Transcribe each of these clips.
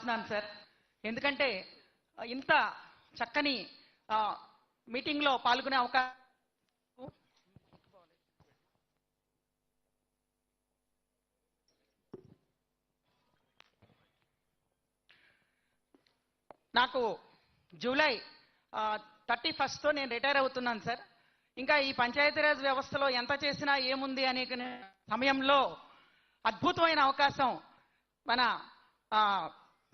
చేస్తున్నాను సార్. ఎందుకంటే ఇంత చక్కని మీటింగ్లో పాల్గొనే అవకాశం నాకు జూలై థర్టీ ఫస్ట్తో నేను రిటైర్ అవుతున్నాను సార్. ఇంకా ఈ పంచాయతీరాజ్ వ్యవస్థలో ఎంత చేసినా ఏముంది అనే సమయంలో అద్భుతమైన అవకాశం మన ఆ,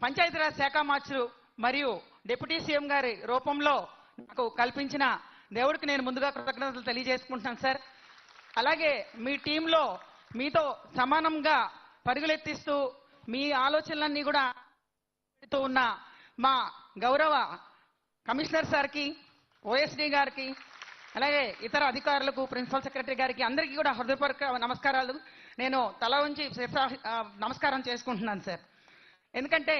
పంచాయతీరాజ్ శాఖ మార్చులు మరియు డిప్యూటీ సీఎం గారి రూపంలో నాకు కల్పించిన దేవుడికి నేను ముందుగా కృతజ్ఞతలు తెలియజేసుకుంటున్నాను సార్. అలాగే మీ టీంలో మీతో సమానంగా పరుగులెత్తిస్తూ మీ ఆలోచనలన్నీ కూడా ఉన్న మా గౌరవ కమిషనర్ సార్కి ఓఎస్డి గారికి అలాగే ఇతర అధికారులకు ప్రిన్సిపల్ సెక్రటరీ గారికి అందరికీ కూడా హృదయపూర్వక నమస్కారాలు. నేను తల ఉంచి నమస్కారం చేసుకుంటున్నాను సార్. ఎందుకంటే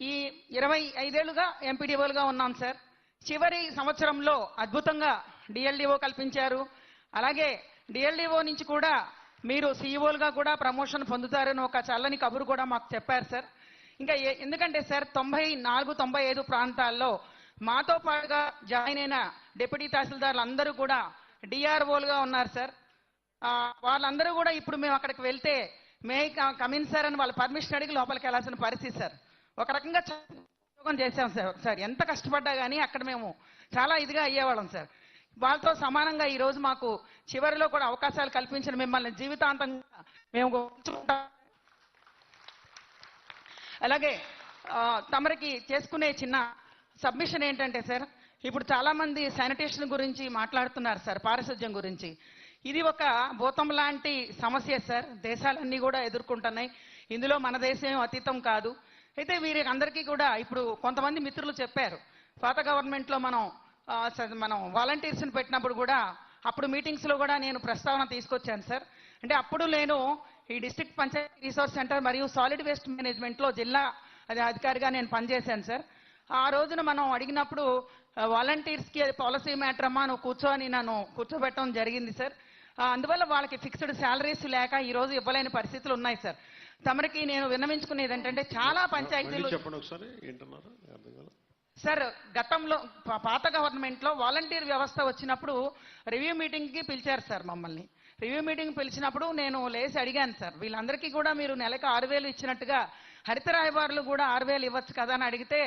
ఈ ఇరవై ఐదేళ్ళుగా ఎంపీడీఓలుగా ఉన్నాం సార్. చివరి సంవత్సరంలో అద్భుతంగా డిఎల్డిఓ కల్పించారు. అలాగే డిఎల్డిఓ నుంచి కూడా మీరు సీఈఓలుగా కూడా ప్రమోషన్ పొందుతారని ఒక చల్లని కబురు కూడా మాకు చెప్పారు సార్. ఇంకా ఎందుకంటే సార్ తొంభై నాలుగు తొంభై ఐదు ప్రాంతాల్లో మాతో పాటుగా జాయిన్ అయిన డిప్యూటీ తహసీల్దార్లు అందరూ కూడా డిఆర్ఓలుగా ఉన్నారు సార్. వాళ్ళందరూ కూడా ఇప్పుడు మేము అక్కడికి వెళ్తే మే కమిన్ సార్ అని వాళ్ళ పర్మిషన్ అడిగి లోపలికి వెళ్ళాల్సిన పరిస్థితి సార్. ఒక రకంగా ఉద్యోగం చేసాం సార్ సార్. ఎంత కష్టపడ్డా కానీ అక్కడ మేము చాలా ఇదిగా అయ్యేవాళ్ళం సార్. వాళ్ళతో సమానంగా ఈ రోజు మాకు చివరిలో కూడా అవకాశాలు కల్పించిన మిమ్మల్ని జీవితాంతంగా మేము అలాగే తమరికి చేసుకునే చిన్న సబ్మిషన్ ఏంటంటే సార్ ఇప్పుడు చాలామంది శానిటేషన్ గురించి మాట్లాడుతున్నారు సార్ పారిశుధ్యం గురించి. ఇది ఒక భూతం లాంటి సమస్య సార్. దేశాలన్నీ కూడా ఎదుర్కొంటున్నాయి. ఇందులో మన దేశం అతీతం కాదు. అయితే వీరి అందరికీ కూడా ఇప్పుడు కొంతమంది మిత్రులు చెప్పారు. పాత గవర్నమెంట్లో మనం స- మనం వాలంటీర్స్ని పెట్టినప్పుడు కూడా అప్పుడు మీటింగ్స్లో కూడా నేను ప్రస్తావన తీసుకొచ్చాను సార్. అంటే అప్పుడు నేను ఈ డిస్ట్రిక్ట్ పంచాయతీ రీసోర్స్ సెంటర్ మరియు సాలిడ్ వేస్ట్ మేనేజ్మెంట్లో జిల్లా అది అధికారిగా నేను పనిచేశాను సార్. ఆ రోజున మనం అడిగినప్పుడు వాలంటీర్స్కి పాలసీ మ్యాటర్ అమ్మా నువ్వు కూర్చోని నన్ను కూర్చోబెట్టడం జరిగింది సార్. అందువల్ల వాళ్ళకి ఫిక్స్డ్ శాలరీస్ లేక ఈ రోజు ఇవ్వలేని పరిస్థితులు ఉన్నాయి సార్ తమరికి నేను విన్నవించుకునేది ఏంటంటే చాలా పంచాయతీలు సార్ గతంలో పాత గవర్నమెంట్లో వాలంటీర్ వ్యవస్థ వచ్చినప్పుడు రివ్యూ మీటింగ్కి పిలిచారు సార్ మమ్మల్ని. రివ్యూ మీటింగ్ పిలిచినప్పుడు నేను లేచి అడిగాను సార్ వీళ్ళందరికీ కూడా మీరు నెలకు ఆరు వేలు ఇచ్చినట్టుగా హరిత రాయబారులు కూడా ఆరు వేలు ఇవ్వచ్చు కదా అని అడిగితే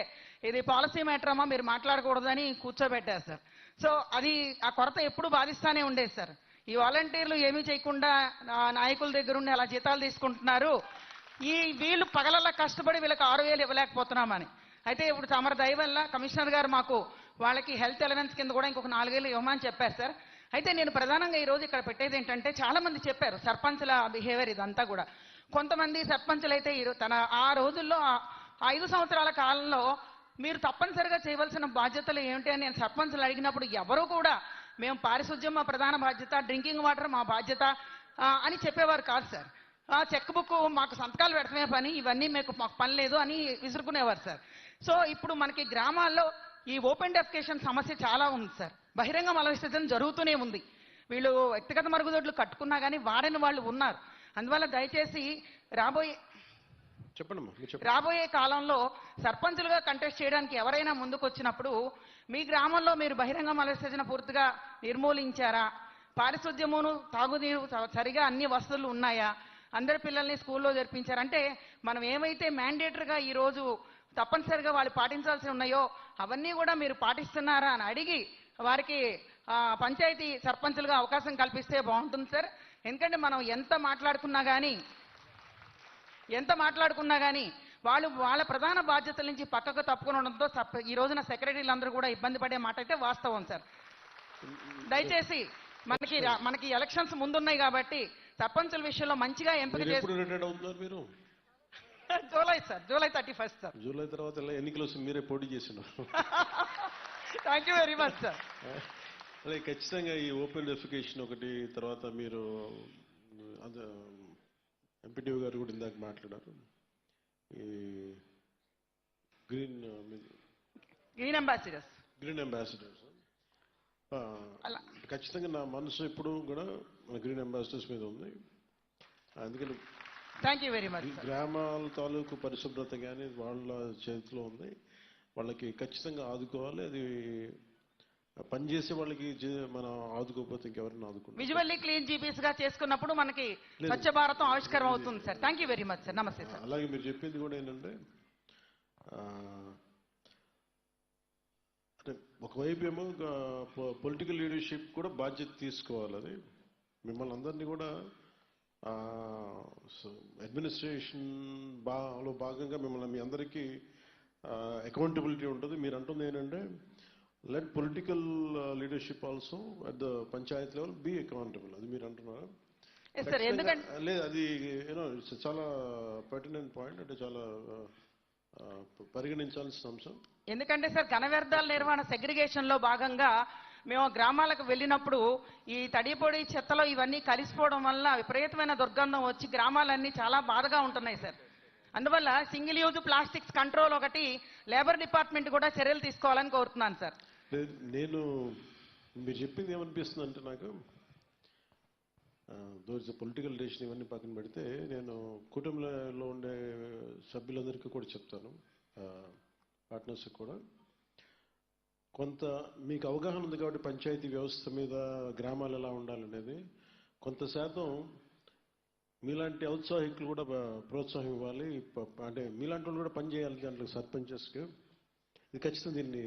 ఇది పాలసీ మ్యాటర్ అమ్మా మీరు మాట్లాడకూడదని కూర్చోబెట్టారు సార్ సో అది ఆ కొరత ఎప్పుడు బాధిస్తానే ఉండేది సార్ ఈ వాలంటీర్లు ఏమీ చేయకుండా నాయకుల దగ్గర ఉండి అలా జీతాలు తీసుకుంటున్నారు. ఈ వీళ్ళు పగలల్లా కష్టపడి వీళ్ళకి ఆరు వేలు ఇవ్వలేకపోతున్నామని. అయితే ఇప్పుడు తమర దయ వల్ల కమిషనర్ గారు మాకు వాళ్ళకి హెల్త్ ఎలవెన్స్ కింద కూడా ఇంకొక నాలుగేళ్ళు ఇవ్వమని చెప్పారు సార్. అయితే నేను ప్రధానంగా ఈ రోజు ఇక్కడ పెట్టేది ఏంటంటే చాలా మంది చెప్పారు సర్పంచ్ల బిహేవియర్ ఇదంతా కూడా. కొంతమంది సర్పంచులు అయితే తన ఆ రోజుల్లో ఐదు సంవత్సరాల కాలంలో మీరు తప్పనిసరిగా చేయవలసిన బాధ్యతలు ఏమిటి అని నేను సర్పంచ్లు అడిగినప్పుడు ఎవరూ కూడా మేము పారిశుధ్యం మా ప్రధాన బాధ్యత డ్రింకింగ్ వాటర్ మా బాధ్యత అని చెప్పేవారు కాదు సార్. ఆ చెక్ బుక్ మాకు సంతకాలు పెడతమే పని ఇవన్నీ మీకు మాకు పని లేదు అని విసురుకునేవారు సార్. సో ఇప్పుడు మనకి గ్రామాల్లో ఈ ఓపెన్ డెఫికేషన్ సమస్య చాలా ఉంది సార్. బహిరంగ మల విసర్జన జరుగుతూనే ఉంది. వీళ్ళు వ్యక్తిగత మరుగుదొడ్లు కట్టుకున్నా కానీ వాడని వాళ్ళు ఉన్నారు. అందువల్ల దయచేసి రాబోయే చెప్పండి. రాబోయే కాలంలో సర్పంచులుగా కంటెస్ట్ చేయడానికి ఎవరైనా ముందుకు వచ్చినప్పుడు మీ గ్రామంలో మీరు బహిరంగ మల విసర్జన పూర్తిగా నిర్మూలించారా? పారిశుద్ధ్యమును తాగునీరు సరిగా అన్ని వసతులు ఉన్నాయా? అందరి పిల్లల్ని స్కూల్లో జరిపించారంటే మనం ఏమైతే మ్యాండేటరీగా ఈ రోజు తప్పనిసరిగా వాళ్ళు పాటించాల్సి ఉన్నాయో అవన్నీ కూడా మీరు పాటిస్తున్నారా అని అడిగి వారికి పంచాయతీ సర్పంచులుగా అవకాశం కల్పిస్తే బాగుంటుంది సార్. ఎందుకంటే మనం ఎంత మాట్లాడుకున్నా కానీ ఎంత మాట్లాడుకున్నా కానీ వాళ్ళు వాళ్ళ ప్రధాన బాధ్యతల నుంచి పక్కకు తప్పుకుని ఉండడంతో సప్- ఈ రోజున సెక్రటరీలు అందరూ కూడా ఇబ్బంది పడే మాట అయితే వాస్తవం సార్. దయచేసి మనకి మనకి ఎలక్షన్స్ ముందున్నాయి కాబట్టి సర్పంచుల విషయంలో మంచిగా ఎంపిక చేసి July sir. July thirty first sir. July తర్వాత ఎన్నికలు మీరే పోటీ చేసినారు thank you very much sir. అదే ఖచ్చితంగా ఈ ఓపెన్ డెఫికేషన్ ఒకటి తర్వాత మీరు అదే ఎంపీటీఓ గారు కూడా ఇందాక మాట్లాడారు. Green green ambassadors. Green ambassadors. అలా. ఖచ్చితంగా నా మనసు ఎప్పుడు కూడా మన గ్రీన్ అంబాసిడర్స్ మీద ఉంది. అందుకని థ్యాంక్ యూ వెరీ మచ్ గ్రామాల తాలూకు పరిశుభ్రత కానీ వాళ్ళ చేతిలో ఉంది. వాళ్ళకి ఖచ్చితంగా ఆదుకోవాలి. అది పనిచేసే వాళ్ళకి మనం ఆదుకోకపోతే ఇంకెవరిని ఆదుకుంటాం. విజువల్లీ క్లీన్ జీపీస్గా చేసుకున్నప్పుడు మనకి. స్వచ్ఛ భారతం ఆవిష్కారం అవుతుంది sir. Thank you very much sir నమస్తే సార్ అలాగే మీరు చెప్పింది కూడా ఏంటంటే అంటే ఒకవైపు ఏమో పొలిటికల్ లీడర్షిప్ కూడా బాధ్యత తీసుకోవాలి అది. మిమ్మల్ని అందరినీ కూడా అడ్మినిస్ట్రేషన్ బాలో భాగంగా మిమ్మల్ని మీ అందరికీ అకౌంటబిలిటీ ఉంటుంది. మీరు అంటుంది ఏంటంటే let political leadership also at the panchayat level be accountable అది మీరు అంటున్నారా? ఎస్ సార్ ఎందుకంటే ఖచ్చితంగా- లేదు అది యూనో ఇట్స్ చాలా పర్టినెంట్ పాయింట్ అంటే చాలా ఆ, పరిగణించాల్సిన అంశం. ఎందుకంటే సార్ ఘన వ్యర్థాల నిర్వహణ సెగ్రిగేషన్లో భాగంగా మేము గ్రామాలకు వెళ్ళినప్పుడు ఈ తడిపొడి చెత్తలో ఇవన్నీ కలిసిపోవడం వల్ల విపరీతమైన దుర్గంధం వచ్చి గ్రామాలన్నీ చాలా బాధగా ఉంటున్నాయి సార్ అందువల్ల సింగిల్ యూజ్ ప్లాస్టిక్స్ కంట్రోల్ ఒకటి లేబర్ డిపార్ట్మెంట్ కూడా చర్యలు తీసుకోవాలని కోరుతున్నాను సార్ నేను మీరు చెప్పింది ఏమనిపిస్తుంది అంటే నాకు దోస్ పొలిటికల్ డెసిషన్ ఇవన్నీ పక్కన పెడితే నేను కుటుంబంలో ఉండే సభ్యులందరికీ కూడా చెప్తాను పార్ట్నర్స్కి కూడా. కొంత మీకు అవగాహన ఉంది కాబట్టి పంచాయతీ వ్యవస్థ మీద గ్రామాలు ఎలా ఉండాలనేది కొంత శాతం మీలాంటి ఔత్సాహికులు కూడా ప్రోత్సాహం ఇవ్వాలి అంటే మీలాంటి వాళ్ళు కూడా పనిచేయాలి దాంట్లో సర్పంచెస్కి. ఇది ఖచ్చితంగా దీన్ని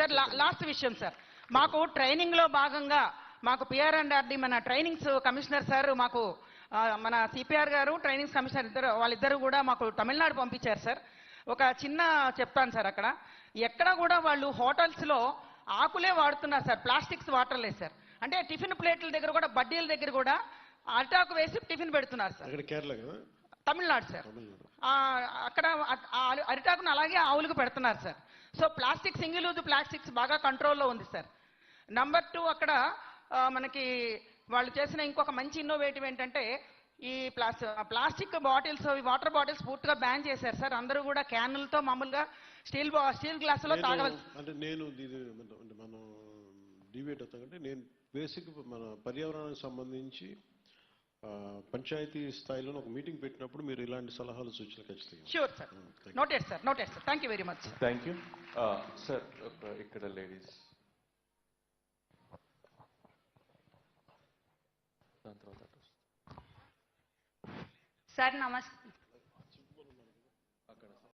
సార్ లాస్ట్ విషయం సార్ మాకు ట్రైనింగ్లో భాగంగా మాకు పిఆర్ అండ్ ఆర్డి మన ట్రైనింగ్స్ కమిషనర్ సార్ మాకు మన సిపిఆర్ గారు ట్రైనింగ్స్ కమిషనర్ ఇద్దరు వాళ్ళిద్దరు కూడా మాకు తమిళనాడు పంపించారు సార్ ఒక చిన్న చెప్తాను సార్ అక్కడ. ఎక్కడ కూడా వాళ్ళు హోటల్స్లో ఆకులే వాడుతున్నారు సార్ ప్లాస్టిక్స్ వాటర్లేదు సార్ అంటే టిఫిన్ ప్లేట్ల దగ్గర కూడా బడ్డీల దగ్గర కూడా అరిటాకు వేసి టిఫిన్ పెడుతున్నారు సార్ తమిళనాడు సార్ అక్కడ అరిటాకును అలాగే ఆవులకు పెడుతున్నారు sir so plastic single use plastics బాగా కంట్రోల్లో ఉంది సార్ నంబర్ టూ అక్కడ మనకి వాళ్ళు చేసిన ఇంకొక మంచి ఇన్నోవేటివ్ ఏంటంటే ఈ ప్లాస్ ప్లాస్టిక్ బాటిల్స్ వాటర్ బాటిల్స్ పూర్తిగా బ్యాన్ చేశారు సార్ అందరూ కూడా క్యాన్లతో మామూలుగా స్టీల్ స్టీల్ గ్లాసులో తాగవలసి అంటే నేను ఇది అంటే మనం డివేట్ అవుతాం అంటే నేను బేసిక్ మన పర్యావరణానికి సంబంధించి పంచాయతీ స్థాయిలో ఒక మీటింగ్ పెట్టినప్పుడు మీరు ఇలాంటి సలహాలు సూచనలు ఖచ్చితంగా sure sir noted sir noted sir thank you very much thank you sir ఇక్కడ లేడీస్ దాని తర్వాత సార్ నమస్